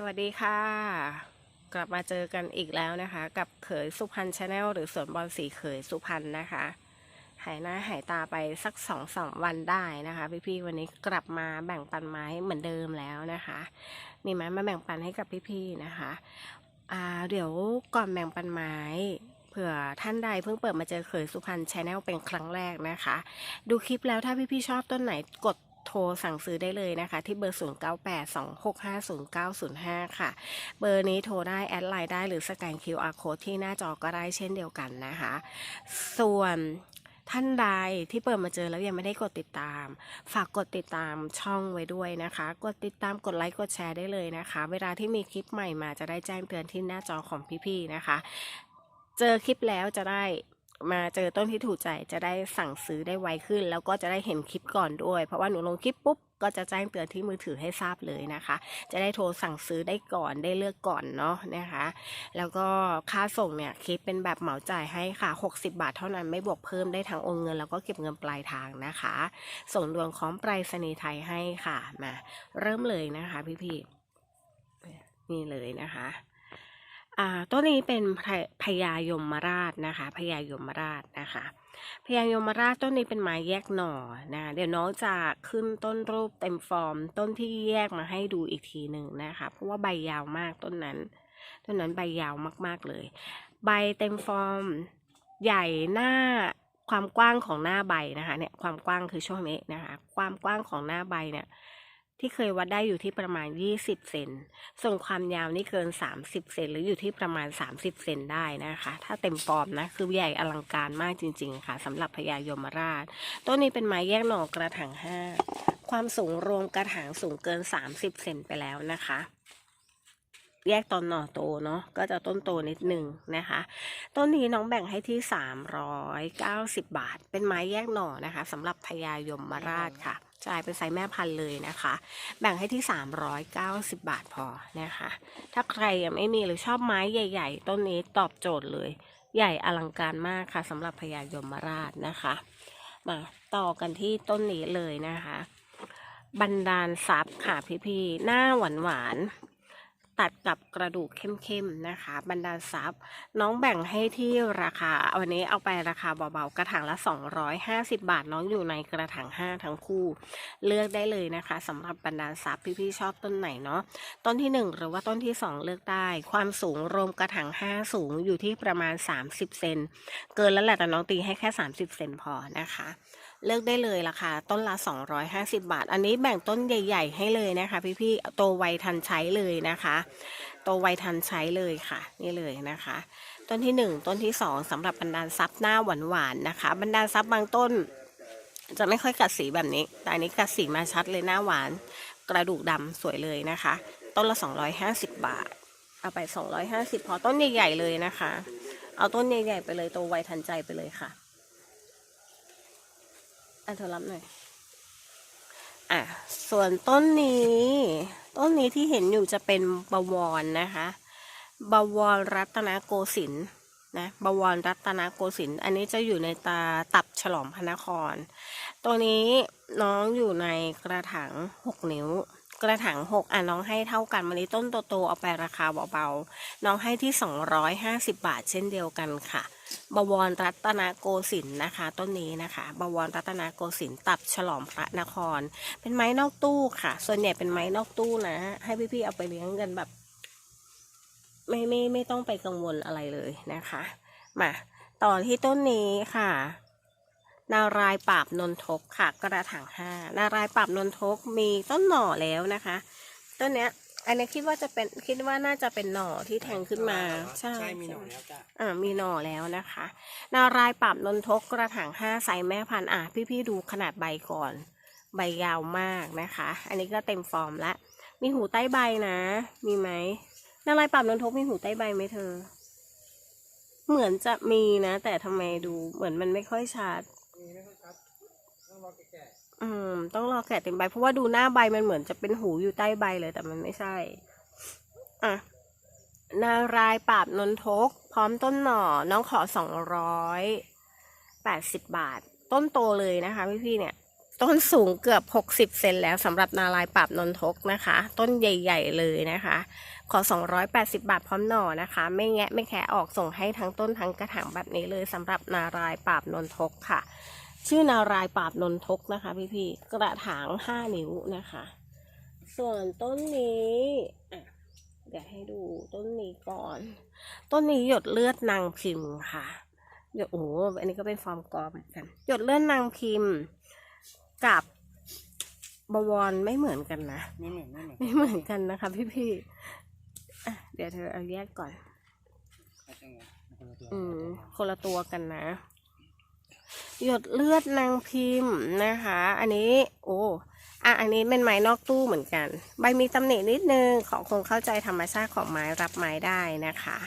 สวัสดีค่ะ กลับมาเจอกันอีกแล้วนะคะ กับเขยสุพรรณชาแนลหรือสวนบอลสีเขยสุพรรณนะคะ หายหน้าหายตาไปสักสองสามวันได้นะคะ พี่ๆวันนี้กลับมาแบ่งปันไม้เหมือนเดิมแล้วนะคะ มีไม้มาแบ่งปันให้กับพี่ๆนะคะอ่าเดี๋ยวก่อนแบ่งปันไม้เผื่อท่านใดเพิ่งเปิดมาเจอเขยสุพรรณชาแนลเป็นครั้งแรกนะคะ ดูคลิปแล้วถ้าพี่ๆชอบต้นไหนกด โทรสั่งซื้อได้เลยนะคะ ที่เบอร์ 0982650905 ค่ะ เบอร์นี้โทรได้แอดไลน์ได้หรือสแกน QR code ที่หน้าจอก็ได้เช่นเดียวกันนะคะ ส่วนท่านใดที่เปิดมาเจอแล้วยังไม่ได้กดติดตาม ฝากกดติดตามช่องไว้ด้วยนะคะ กดติดตามกดไลค์กดแชร์ได้เลยนะคะ เวลาที่มีคลิปใหม่มาจะได้แจ้งเตือนที่หน้าจอของพี่ๆนะคะ เจอคลิปแล้วจะได้ มาเจอต้นที่ถูกใจจะได้สั่งซื้อได้ไวขึ้น แล้วก็จะได้เห็นคลิปก่อนด้วย เพราะว่าหนูลงคลิปปุ๊บก็จะแจ้งเตือนที่มือถือให้ทราบเลยนะคะ จะได้โทรสั่งซื้อได้ก่อนได้เลือกก่อนเนาะนะคะ แล้วก็ค่าส่งเนี่ยคิดเป็นแบบเหมาจ่ายให้ค่ะ 60 บาทเท่านั้นไม่บวกเพิ่มได้ทั้งโอนเงิน แล้วก็เก็บเงินปลายทางนะคะ ส่งดวนของไปรษณีย์ไทยให้ค่ะมาเริ่มเลยนะคะพี่ๆนี่เลยนะคะ อ่าต้นนี้เป็นพพญายมราชนะคะพญายมราชนะคะพญายมราชต้นนี้เป็นไม้แยกหน่อนะเดี๋ยวน้องจะขึ้นต้นรูปเต็มฟอร์ม ต้นที่แยกมาให้ดูอีกทีหนึ่งนะคะ เพราะว่าใบยาวมากต้นนั้น ต้นนั้นใบยาวมากๆเลย ใบเต็มฟอร์มใหญ่หน้าความกว้างของหน้าใบนะคะเนี่ยความกว้างคือช่วงนี้นะคะ ความกว้างของหน้าใบเนี่ย ที่เคยวัดได้อยู่ที่ประมาณ 20 เซน ส่วนความยาวนี่เกิน 30 เซนหรืออยู่ที่ประมาณ 30 เซนได้นะคะ ถ้าเต็มฟอร์มนะ คือใหญ่อลังการมากจริง ๆ ค่ะสำหรับพญายมราช ต้นนี้เป็นไม้แยกหน่อกระถาง 5 ความสูงรวมกระถางสูงเกิน 30 เซนไปแล้วนะคะ แยกตอนหน่อโตเนาะ ก็จะต้นโตนิดหนึ่งนะคะ ต้นนี้น้องแบ่งให้ที่ 390 บาท เป็นไม้แยกหน่อนะคะสำหรับพญายมราชค่ะ จ่ายเป็นไซส์แม่พันธุ์เลยนะคะ แบ่งให้ที่ 390 บาทพอนะคะ ถ้าใครยังไม่มีหรือชอบไม้ใหญ่ ๆ ต้นนี้ตอบโจทย์เลย ใหญ่อลังการมากค่ะสำหรับพญายมราชนะคะ มาต่อกันที่ต้นนี้เลยนะคะ บันดาลทรัพย์ค่ะพี่ๆหน้าหวานๆ ตัดกับกระดูกเข้มๆนะคะ บรรดาลทรัพย์น้องแบ่งให้ที่ราคาวันนี้เอาไปราคาเบาๆกระถางละ 250 บาทน้องอยู่ในกระถาง 5 ทั้งคู่ เลือกได้เลยนะคะสำหรับบรรดาลทรัพย์พี่ๆชอบต้นไหนเนาะต้นที่ 1 หรือว่าต้นที่ 2 เลือกได้ ความสูงรวมกระถาง 5 สูงอยู่ที่ประมาณ 30 เซนเกินแล้วแหละแต่น้องตีให้แค่ 30 เซนพอนะคะ เลือกได้เลยราคาต้นละ 250 บาท อันนี้แบ่งต้นใหญ่ ๆ ให้เลยนะคะ พี่ๆโตไวทันใช้เลยนะคะโตไวทันใช้เลยค่ะ นี่เลยนะคะ ต้นที่ 1 ต้นที่ 2สำหรับบรรดาลทรัพย์หน้าหวานๆนะคะ บรรดาลทรัพย์บางต้น จะไม่ค่อยกัดสีแบบนี้ แต่อันนี้กัดสีมาชัดเลยหน้าหวาน กระดูกดำสวยเลยนะคะ ต้นละ 250 บาท เอาไป 250 พอต้นใหญ่ๆเลยนะคะ เอาต้นใหญ่ๆไปเลยโตไวทันใจไปเลยค่ะ อะเธอรับหน่อย อะ ส่วนต้นนี้ ต้นนี้ที่เห็นอยู่จะเป็นบวรนะคะ บวรรัตนโกสินทร์นะบวรรัตนโกสินทร์อันนี้จะอยู่ในตาตับฉลองพระนคร ตัวนี้น้องอยู่ในกระถางหกนิ้ว กระถางหกอะน้องให้เท่ากันวันนี้ต้นโตๆเอาไปราคาเบาๆ น้องให้ที่250บาทเช่นเดียวกันค่ะ บวรรัตนโกสินทร์นะคะ ต้นนี้นะคะ บวรรัตนโกสินทร์ตับฉลองพระนคร เป็นไม้นอกตู้ค่ะ ส่วนใหญ่เป็นไม้นอกตู้นะ ให้พี่ๆเอาไปเลี้ยงกันแบบ ไม่ไม่ไม่ต้องไปกังวลอะไรเลยนะคะ มาต่อที่ต้นนี้ค่ะนารายปราบนนทกค่ะ กระถางห้านารายปราบนนทกมีต้นหน่อแล้วนะคะ ต้นเนี้ย อันนี้คิดว่าจะเป็นคิดว่าน่าจะเป็นหน่อที่แทงขึ้นมา ใช่ใช่มีหน่อแล้วจ้ะอ่ามีหน่อแล้วนะคะ นารายณ์ปราบนนทกกระถางห้าไซส์แม่พันธุ์อะพี่ๆดูขนาดใบก่อน ใบยาวมากนะคะ อันนี้ก็เต็มฟอร์มแล้วมีหูใต้ใบนะ มีไหมนารายณ์ปราบนนทกมีหูใต้ใบไหมเธอ เหมือนจะมีนะ แต่ทำไมดูเหมือนมันไม่ค่อยชัดมีไหมครับต้องรอแก่ อืม ต้องรอแกะเต็มใบ เพราะว่าดูหน้าใบมันเหมือนจะเป็นหูอยู่ใต้ใบเลยแต่มันไม่ใช่ อะ นารายปราบนนทก พร้อมต้นหน่อ น้องขอสองร้อยแปดสิบบาท ต้นโตเลยนะคะพี่ๆเนี่ย ต้นสูงเกือบ60เซนแล้วสำหรับนารายปราบนนทกนะคะ ต้นใหญ่ ๆ เลยนะคะ ขอ280บาทพร้อมหน่อนะคะ ไม่แงะไม่แคะออกส่งให้ทั้งต้นทั้งกระถางแบบนี้เลยสำหรับนารายปราบนนทกค่ะ ชื่อนารายณ์ปราบนนทกนะคะพี่ๆกระถาง5นิ้วนะคะ ส่วนต้นนี้อะเดี๋ยวให้ดูต้นนี้ก่อน ต้นนี้หยดเลือดนางพิมพ์ค่ะหยดโอ้โหอันนี้ก็เป็นฟอร์มกอเหมือนกัน หยดเลือดนางพิมพ์ กับบวรไม่เหมือนกันนะไม่เหมือนไม่เหมือนไม่เหมือนกันนะคะ พี่พี่ๆอะเดี๋ยวเธอเอาแยกก่อนไม่ใช่ไงคนละตัวอืมคนละตัวกันนะ หยดเลือดนางพิมพ์นะคะ อันนี้โอ้อะอันนี้เป็นไม้นอกตู้เหมือนกัน ใบมีตำหนินิดนึงขอคงเข้าใจธรรมชาติของไม้รับไม้ได้นะคะ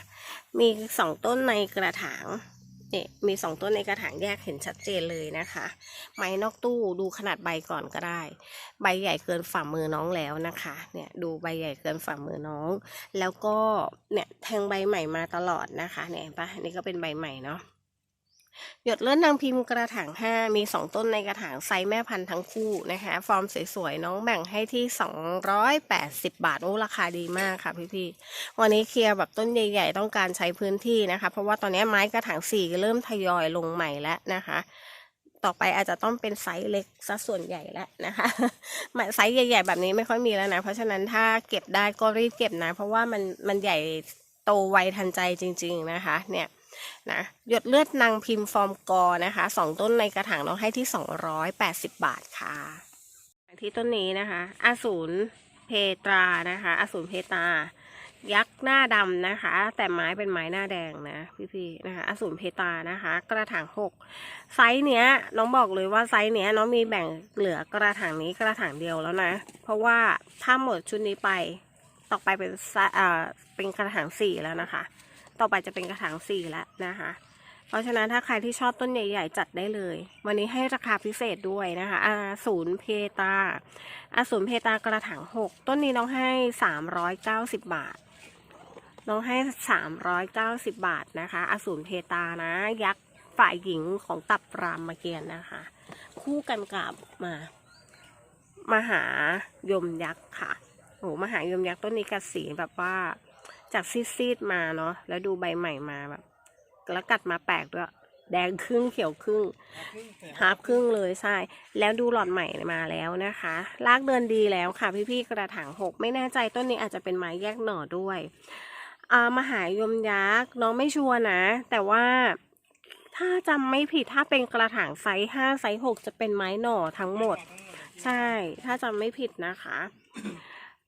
มีสองต้นในกระถางเนี่ยมีสองต้นในกระถางแยกเห็นชัดเจนเลยนะคะ ไม้นอกตู้ดูขนาดใบก่อนก็ได้ ใบใหญ่เกินฝ่ามือน้องแล้วนะคะ เนี่ยดูใบใหญ่เกินฝ่ามือน้อง แล้วก็เนี่ยแทงใบใหม่มาตลอดนะคะ เนี่ยเห็นปะนี่ก็เป็นใบใหม่เนาะ หยดเลื่อนนางพิมพ์กระถางห้ามีสองต้นในกระถางไซส์แม่พันธุ์ทั้งคู่นะคะ ฟอร์มสวยๆ น้องแบ่งให้ที่สองร้อยแปดสิบาท โอ้ราคาดีมากค่ะพี่ๆ วันนี้เคลียร์แบบต้นใหญ่ ๆ ต้องการใช้พื้นที่นะคะ เพราะว่าตอนนี้ไม้กระถางสี่เริ่มทยอยลงใหม่แล้วนะคะ ต่อไปอาจจะต้องเป็นไซส์เล็กซะส่วนใหญ่แล้วนะคะไซส์ใหญ่ๆ แบบนี้ไม่ค่อยมีแล้วนะ เพราะฉะนั้นถ้าเก็บได้ก็รีบเก็บนะ เพราะว่ามันมันใหญ่โตไวทันใจจริง ๆนะคะ เนี่ย นะหยดเลือดนางพิมพ์ฟอร์มกอนะคะสองต้นในกระถางเราให้ที่สองร้อยแปดสิบบาทค่ะที่ต้นนี้นะคะอาสูรเพตรานะคะอาสูรเพตา ยักษ์หน้าดำนะคะ แต่ไม้เป็นไม้หน้าแดงนะพี่ๆนะคะอสูรเพตานะคะ กระถางหกไซส์เนี้ยน้องบอกเลยว่าไซส์เนี้ยน้องมีแบ่งเหลือกระถางนี้กระถางเดียวแล้วนะ เพราะว่าถ้าหมดชุดนี้ไปต่อไปเป็นไซอ่าเป็นกระถางสี่แล้วนะคะ ต่อไปจะเป็นกระถางสี่แล้วนะคะ เพราะฉะนั้นถ้าใครที่ชอบต้นใหญ่ๆ จัดได้เลย วันนี้ให้ราคาพิเศษด้วยนะคะอาศูนย์เพตาอาศูนย์เพตากระถางหกต้นนี้น้องให้สามร้อยเก้าสิบบาท น้องให้สามร้อยเก้าสิบบาทนะคะอาสูรเพตานะ ยักษ์ฝ่ายหญิงของตับรามเกียรตินะคะ คู่กันกับมามหายมยักษ์ค่ะโอ้มหายมยักษ์ต้นนี้กัดสีแบบว่า จากซีดๆมาเนาะแล้วดูใบใหม่มาแบบแล้วกัดมาแปลกด้วยแดงครึ่งเขียวครึ่งฮาร์ฟครึ่งเลยใช่ แล้วดูหลอดใหม่มาแล้วนะคะลากเดินดีแล้วค่ะ พี่ๆกระถางหกไม่แน่ใจต้นนี้อาจจะเป็นไม้แยกหน่อด้วยอ่ามหายมยักษ์น้องไม่ชัวร์นะ แต่ว่าถ้าจำไม่ผิดถ้าเป็นกระถางไซส์ห้าไซส์หกจะเป็นไม้หน่อทั้งหมด ใช่ ถ้าจำไม่ผิดนะคะ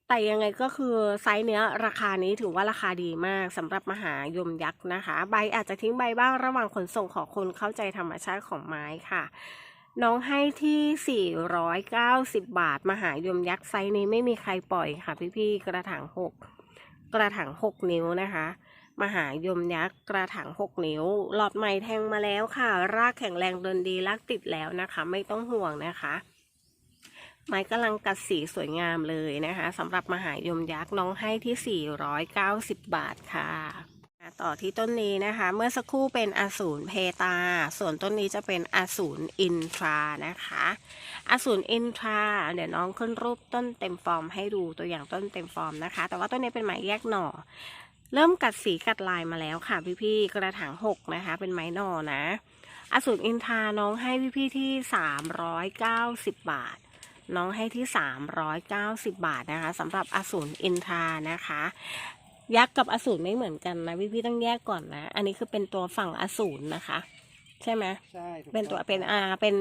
แต่ยังไงก็คือไซส์เนี้ยราคานี้ถือว่าราคาดีมากสำหรับมหายมยักษ์นะคะ ใบอาจจะทิ้งใบบ้างระหว่างขนส่งของคนเข้าใจธรรมชาติของไม้ค่ะน้องให้ที่ 490 บาท มหายมยักษ์ไซส์นี้ไม่มีใครปล่อยค่ะ พี่ๆ กระถางหกกระถางหกนิ้วนะคะ มหายมยักษ์กระถางหกนิ้ว หลอดใหม่แทงมาแล้วค่ะ รากแข็งแรงเดินดีรากติดแล้วนะคะ ไม่ต้องห่วงนะคะ ไม้กำลังกัดสีสวยงามเลยนะคะสำหรับมหายมยักษ์น้องให้ที่ 490 บาทค่ะ ต่อที่ต้นนี้นะคะ เมื่อสักครู่เป็นอสูรเพตา ส่วนต้นนี้จะเป็นอสูรอินทรานะคะอสูรอินทราเดี๋ยวน้องขึ้นรูปต้นเต็มฟอร์มให้ดูตัวอย่างต้นเต็มฟอร์มนะคะ แต่ว่าต้นนี้เป็นไม้แยกหน่อ เริ่มกัดสีกัดลายมาแล้วค่ะพี่ๆกระถางหกนะคะ เป็นไม้หน่อนะอสูรอินทราน้องให้พี่ๆที่ 390 บาท น้องให้ที่ 390 บาทนะคะสำหรับอสูรอินทรานะคะ ยักษ์กับอสูรไม่เหมือนกันนะพี่พี่ๆต้องแยกก่อนนะ อันนี้คือเป็นตัวฝั่งอสูรนะคะ ใช่ไหมใช่ถูกเป็นตัวองเป็นอ่าเป็น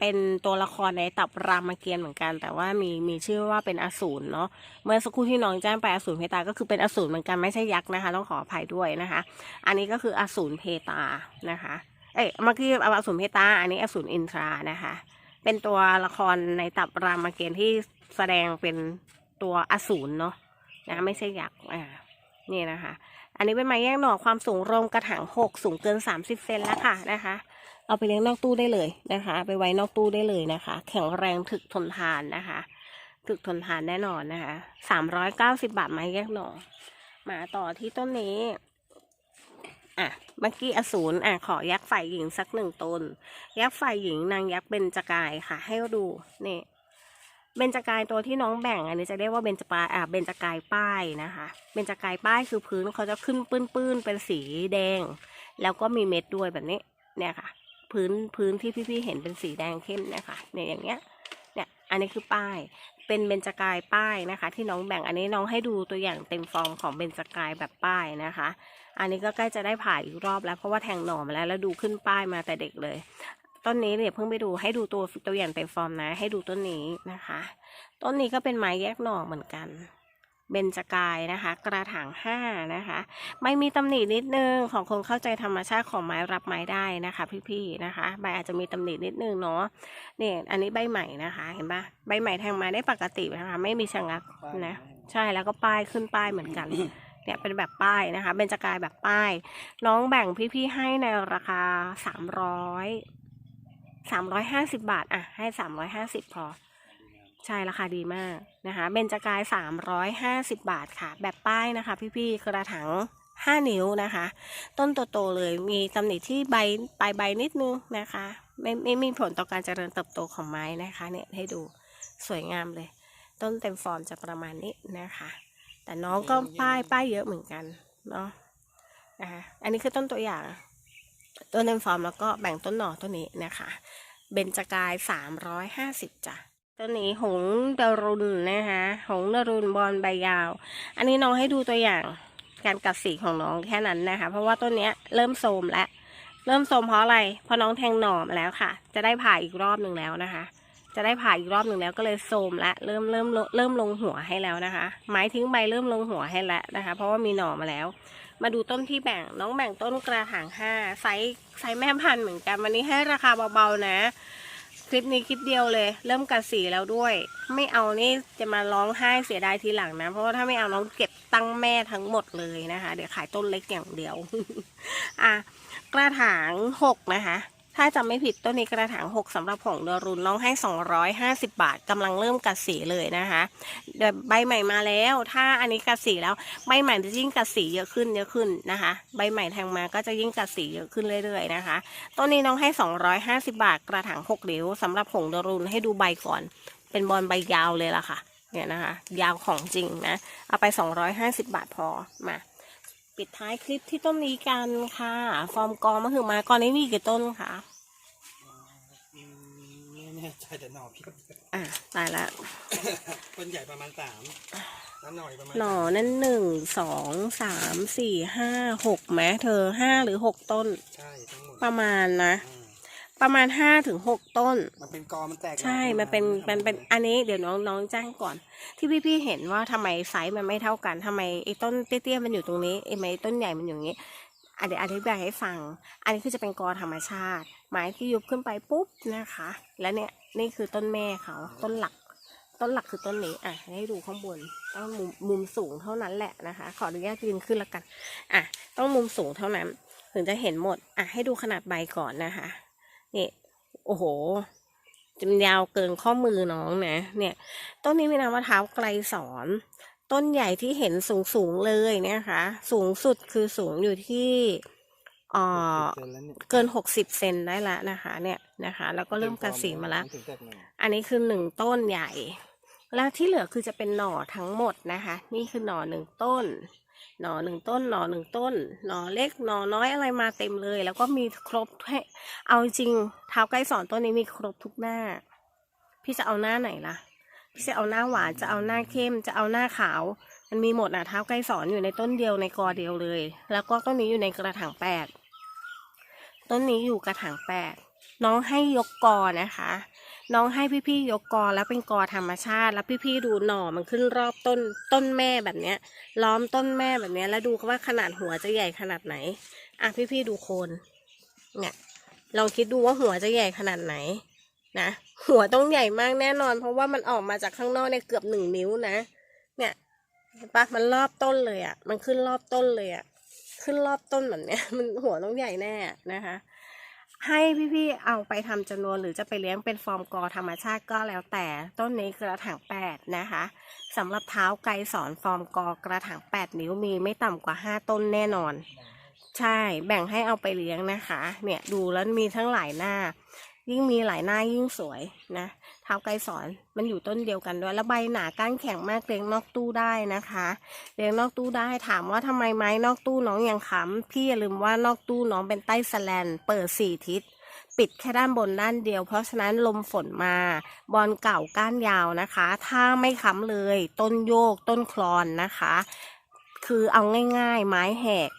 เป็นตัวละครในตับรามเกียรติ์เหมือนกัน แต่ว่ามีมีชื่อว่าเป็นอสูรเนาะเมื่อสักครู่ที่น้องแจ้งไปอสูรเพตาก็คือเป็นอสูรเหมือนกันไม่ใช่ยักษ์นะคะ ต้องขออภัยด้วยนะคะ อันนี้ก็คืออสูรเพตานะคะ เอ้ยเมื่อกี้เอาอสูรเพตาอันนี้อสูรอินทรานะคะ เป็นตัวละครในตับรามเกียรติ์ที่แสดงเป็นตัวอสูรเนาะนะไม่ใช่ยักษ์อ่านี่นะคะ อันนี้เป็นไม้แยกหน่อความสูงรวมกระถางหกสูงเกินสามสิบเซนแล้วค่ะนะคะ เอาไปเลี้ยงนอกตู้ได้เลยนะคะ ไปไว้นอกตู้ได้เลยนะคะ แข็งแรงถึกทนทานนะคะถึกทนทานแน่นอนนะคะสามร้อยเก้าสิบาทไม้แยกหน่อมาต่อที่ต้นนี้ อะเมื่อกี้อสูรอะขอยักษ์ฝ่ายหญิงสักหนึ่งตน ยักษ์ฝ่ายหญิงนางยักษ์เบญจกายค่ะ ให้ดูนี่เบญจกายตัวที่น้องแบ่งอันนี้จะเรียกว่าเบญจปาอะเบญจกายป้ายนะคะเบญจกายป้ายคือพื้นเขาจะขึ้นปื้นๆเป็นสีแดง แล้วก็มีเม็ดด้วยแบบนี้เนี่ยค่ะ พื้นพื้นที่พี่ๆเห็นเป็นสีแดงเข้มเนี่ยค่ะเนี่ยอย่างเงี้ยเนี่ยอันนี้คือป้ายเป็นเบญจกายป้ายนะคะ ที่น้องแบ่งอันนี้น้องให้ดูตัวอย่างเต็มฟอร์มของเบญจกายแบบป้ายนะคะ อันนี้ก็ใกล้จะได้ผ่าอีกรอบแล้วเพราะว่าแทงหน่อมาแล้วแล้วดูขึ้นป้ายมาแต่เด็กเลย ต้นนี้เนี่ยเพิ่งไปดูให้ดูตัวตัวอย่างเต็มฟอร์มนะ ให้ดูต้นนี้นะคะ ต้นนี้ก็เป็นไม้แยกหน่อเหมือนกันเบญจกายนะคะ กระถางห้านะคะ ไม่มีตำหนินิดนึงของคนเข้าใจธรรมชาติของไม้รับไม้ได้นะคะ พี่ๆนะคะ ใบอาจจะมีตำหนินิดนึงเนาะเนี่ยอันนี้ใบใหม่นะคะ เห็นปะใบใหม่แทงมาได้ปกตินะคะ ไม่มีชะงักนะ ใช่แล้วก็ป้ายขึ้นป้ายเหมือนกัน เนี่ยเป็นแบบป้ายนะคะเบญจกายแบบป้าย น้องแบ่งพี่ๆให้ในราคาสามร้อยสามร้อยห้าสิบาทอะให้สามร้อยห้าสิบพอ ใช่ราคาดีมากนะคะเบญจกายสามร้อยห้าสิบบาทค่ะ แบบป้ายนะคะ พี่ๆกระถางห้านิ้วนะคะ ต้นโตๆเลยมีตำหนิที่ใบปลายใบนิดนึงนะคะ ไม่ไม่มีผลต่อการเจริญเติบโตของไม้นะคะเนี่ยให้ดูสวยงามเลย ต้นเต็มฟอร์มจะประมาณนี้นะคะ แต่น้องก็ป้ายป้ายเยอะเหมือนกันเนาะนะคะอันนี้คือต้นตัวอย่าง ต้นเต็มฟอร์มแล้วก็แบ่งต้นหน่อต้นนี้นะคะเบญจกายสามร้อยห้าสิบจ้ะต้นนี้หงส์ดารุณนะคะหงส์ดารุณบอลใบยาว อันนี้น้องให้ดูตัวอย่างการกัดสีของน้องแค่นั้นนะคะ เพราะว่าต้นเนี้ยเริ่มโทรมแล้วเริ่มโทรมเพราะอะไรเพราะน้องแทงหน่อมาแล้วค่ะ จะได้ผ่าอีกรอบหนึ่งแล้วนะคะ จะได้ผ่าอีกรอบหนึ่งแล้วก็เลยโทรมและเริ่มเริ่มเริ่มลงหัวให้แล้วนะคะ ไม้ทิ้งใบเริ่มลงหัวให้แล้วนะคะ เพราะว่ามีหน่อมาแล้ว มาดูต้นที่แบ่งน้องแบ่งต้นกระถางห้าไซส์ไซส์แม่พันธุ์เหมือนกันวันนี้ให้ราคาเบาๆนะ คลิปนี้คลิปเดียวเลย เริ่มกัดสีแล้วด้วย ไม่เอานี่จะมาร้องไห้เสียดายทีหลังนะ เพราะว่าถ้าไม่เอาน้องเก็บตั้งแม่ทั้งหมดเลยนะคะ เดี๋ยวขายต้นเล็กอย่างเดียว อะกระถางหกนะคะ ถ้าจำไม่ผิดต้นนี้กระถางหกสำหรับผงเดอรุนน้องให้สองร้อยห้าสิบาทกำลังเริ่มกัดสีเลยนะคะเดี๋ยวใบใหม่มาแล้ว ถ้าอันนี้กัดสีแล้วใบใหม่จะยิ่งกัดสีเยอะขึ้นเยอะขึ้นนะคะ ใบใหม่แทงมาก็จะยิ่งกัดสีเยอะขึ้นเรื่อยๆนะคะต้นนี้น้องให้ 250 บาทกระถาง6นิ้วสำหรับผงดารุนให้ดูใบก่อน เป็นบอลใบยาวเลยล่ะค่ะเนี่ยนะคะ ยาวของจริงนะเอาไป 250 บาทพอมา ปิดท้ายคลิปที่ต้นนี้กันค่ะ ฟอร์มกอมะคือมากอนนี้มีกี่ต้นคะอืมไม่แน่ใจแต่หน่อเพียบอะตายละต้นใหญ่ประมาณสามแล้วหน่อยประมาณหน่อนั่นหนึ่งสองสามสี่ห้าหกแม้เธอห้าหรือหกต้น ใช่ ทั้งหมด ประมาณนะอ่า ประมาณห้าถึงหกต้น มันเป็นกอมันแตกใช่ มันเป็นมันเป็นอันนี้เดี๋ยวน้องน้องแจ้งก่อน ที่พี่พี่ๆเห็นว่าทำไมไซส์มันไม่เท่ากันทำไมไอ้ต้นเตี้ยๆมันอยู่ตรงนี้ไอ้ไม้ต้นใหญ่มันอยู่อย่างนี้อะเดี๋ยวอธิบายให้ฟัง อันนี้คือจะเป็นกอธรรมชาติ ไม้ที่ยุบขึ้นไปปุ๊บนะคะ แล้วเนี่ยนี่คือต้นแม่เขาต้นหลัก ต้นหลักคือต้นนี้อะให้ดูข้างบนต้องมุมมุมสูงเท่านั้นแหละนะคะ ขออนุญาตยืนขึ้นแล้วกัน อะ ต้องมุมสูงเท่านั้น ถึงจะเห็นหมด อะให้ดูขนาดใบก่อนนะคะ นี่โอ้โหจะมันยาวเกินข้อมือน้องนะ เนี่ย ต้นนี้มีนามว่าเท้าไกลสอน ต้นใหญ่ที่เห็นสูงสูงๆเลยเนี่ยนะคะ สูงสุดคือสูงอยู่ที่เอ่อเกินแล้วเนี่ยเกินหกสิบเซนได้ละนะคะ เนี่ยนะคะ แล้วก็เริ่มกระสีมาแล้วถึงแตกหน่ออันนี้คือหนึ่งต้นใหญ่ แล้วที่เหลือคือจะเป็นหน่อทั้งหมดนะคะ นี่คือหน่อหนึ่งต้น หน่อหนึ่งต้นหน่อหนึ่งต้น หน่อเล็กหน่อน้อยอะไรมาเต็มเลย แล้วก็มีครบให้เอาจริงเท้าใกล้สอนต้นนี้มีครบทุกหน้า พี่จะเอาหน้าไหนล่ะ พี่จะเอาหน้าหวานจะเอาหน้าเข้มจะเอาหน้าขาว มันมีหมดนะเท้าใกล้สอนอยู่ในต้นเดียวในกอเดียวเลย แล้วก็ต้นนี้อยู่ในกระถางแปดต้นนี้อยู่กระถางแปดน้องให้ยกกอนะคะ น้องให้พี่ๆยกกอแล้วเป็นกอธรรมชาติ แล้วพี่ๆดูหน่อมันขึ้นรอบต้นต้นแม่แบบเนี้ย ล้อมต้นแม่แบบเนี้ย แล้วดูว่าขนาดหัวจะใหญ่ขนาดไหน อะพี่ๆดูโคน เนี่ยลองคิดดูว่าหัวจะใหญ่ขนาดไหนนะหัวต้องใหญ่มากแน่นอน เพราะว่ามันออกมาจากข้างนอกเนี่ยเกือบหนึ่งนิ้วนะ เนี่ยเห็นปะมันรอบต้นเลยอะ่ะ มันขึ้นรอบต้นเลยอะ่ะ ขึ้นรอบต้นแบบเนี้ย มันหัวต้องใหญ่แน่นะคะ ให้พี่ๆเอาไปทำจำนวนหรือจะไปเลี้ยงเป็นฟอร์มกอธรรมชาติก็แล้วแต่ต้นนี้กระถางแปดนะคะสำหรับเท้าไกลสอนฟอร์มกอกระถางแปดนิ้วมีไม่ต่ำกว่าห้าต้นแน่นอน ใช่แบ่งให้เอาไปเลี้ยงนะคะ เนี่ยดูแล้วมีทั้งหลายหน้า ยิ่งมีหลายหน้ายิ่งสวยนะ เท้าไกรสอนมันอยู่ต้นเดียวกันด้วยแล้วใบหนาก้านแข็งมากเลี้ยงนอกตู้ได้นะคะเลี้ยงนอกตู้ได้ถามว่าทำไมไม้นอกตู้น้องยังค้ำพี่อย่าลืมว่านอกตู้น้องเป็นใต้สแลน เปิดสี่ทิศปิดแค่ด้านบนด้านเดียว เพราะฉะนั้นลมฝนมา บอลเก่าก้านยาวนะคะ ถ้าไม่ค้ำเลย ต้นโยกต้นคลอนนะคะ คือเอาง่าย ๆ ไม้แหก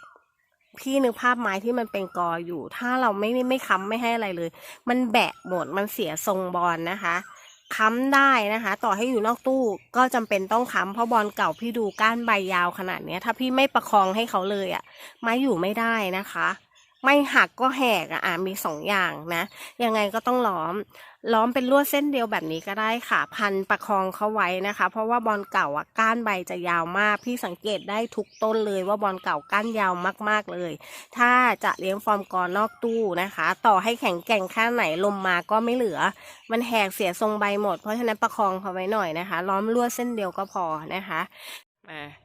พี่นึกภาพไม้ที่มันเป็นกออยู่ ถ้าเราไม่ไม่ไม่ค้ำไม่ให้อะไรเลย มันแบะหมดมันเสียทรงบอลนะคะ ค้ำได้นะคะ ต่อให้อยู่นอกตู้ก็จำเป็นต้องค้ำเพราะบอลเก่าพี่ดูก้านใบยาวขนาดเนี้ย ถ้าพี่ไม่ประคองให้เขาเลยอะ่ะไม้อยู่ไม่ได้นะคะ ไม่หักก็แหกอะมีสองอย่างนะ ยังไงก็ต้องล้อม ล้อมเป็นลวดเส้นเดียวแบบนี้ก็ได้ค่ะ พันประคองเขาไว้นะคะ เพราะว่าบอลเก่าอะก้านใบจะยาวมาก พี่สังเกตได้ทุกต้นเลยว่าบอลเก่าก้านยาวมากๆเลย ถ้าจะเลี้ยงฟอร์มกอนอกตู้นะคะ ต่อให้แข็งแกร่งแค่ไหนลมมาก็ไม่เหลือ มันแหกเสียทรงใบหมด เพราะฉะนั้นประคองเขาไว้หน่อยนะคะ ล้อมลวดเส้นเดียวก็พอนะคะมา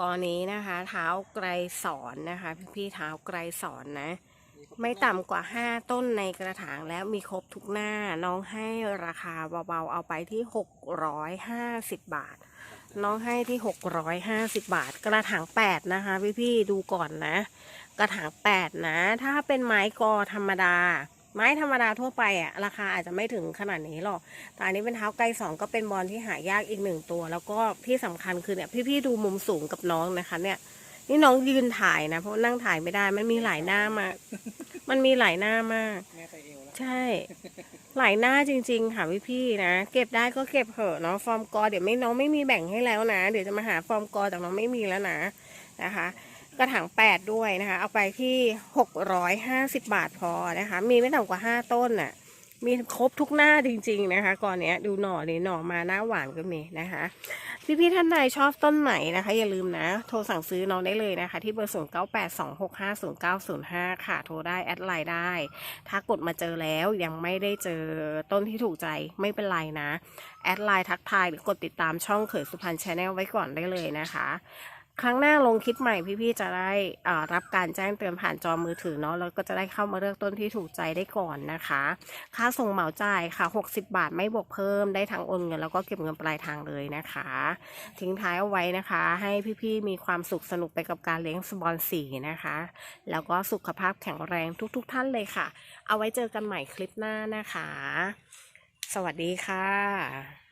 กอนี้นะคะ เท้าไกรสอนนะคะ พี่ๆเท้าไกรสอนนะ ไม่ต่ำกว่า 5 ต้นในกระถางแล้วมีครบทุกหน้าน้องให้ราคาเบาๆเอาไปที่ 650 บาท น้องให้ที่ 650 บาท กระถาง 8 นะคะ พี่ๆดูก่อนนะ กระถาง 8 นะ ถ้าเป็นไม้กอธรรมดา ไม้ธรรมดาทั่วไปอะราคาอาจจะไม่ถึงขนาดนี้หรอก แต่อันนี้เป็นเท้าไกลสองก็เป็นบอลที่หายากอีกหนึ่งตัว แล้วก็ที่สำคัญคือเนี่ยพี่ๆดูมุมสูงกับน้องนะคะ เนี่ยนี่น้องยืนถ่ายนะเพราะนั่งถ่ายไม่ได้ มันมีหลายหน้ามาก มันมีหลายหน้ามากแม่ใส่เอวแล้วใช่ หลายหน้าจริงๆค่ะพี่พี่ๆนะเก็บได้ก็เก็บเถอะเนาะฟอร์มกอเดี๋ยวไม่น้องไม่มีแบ่งให้แล้วนะ เดี๋ยวจะมาหาฟอร์มกอจากน้องไม่มีแล้วนะนะคะ กระถางแปดด้วยนะคะ เอาไปที่หกร้อยห้าสิบบาทพอนะคะ มีไม่ต่ำกว่าห้าต้นน่ะ มีครบทุกหน้าจริง ๆ นะคะ ก่อนเนี้ยดูหน่อนี่หน่อมาหน้าหวานก็มีนะคะ พี่ๆท่านใดชอบต้นไหนนะคะ อย่าลืมนะ โทรสั่งซื้อน้องได้เลยนะคะ ที่เบอร์0 9 8 2 6 5 0 9 0 5ค่ะ โทรได้แอดไลน์ได้ ถ้ากดมาเจอแล้วยังไม่ได้เจอต้นที่ถูกใจไม่เป็นไรนะ แอดไลน์ทักทายหรือกดติดตามช่องเขยสุพรรณชาแนลไว้ก่อนได้เลยนะคะ ครั้งหน้าลงคลิปใหม่พี่ๆจะได้อ่ารับการแจ้งเตือนผ่านจอมือถือเนาะแล้วก็จะได้เข้ามาเลือกต้นที่ถูกใจได้ก่อนนะคะ ค่าส่งเหมาจ่ายค่ะ 60 บาทไม่บวกเพิ่มได้ทั้งโอนเงินแล้วก็เก็บเงินปลายทางเลยนะคะ ทิ้งท้ายเอาไว้นะคะ ให้พี่ๆมีความสุขสนุกไปกับการเลี้ยงสปอนสีนะคะ แล้วก็สุขภาพแข็งแรงทุกๆทท่านเลยค่ะ เอาไว้เจอกันใหม่คลิปหน้านะคะ สวัสดีค่ะ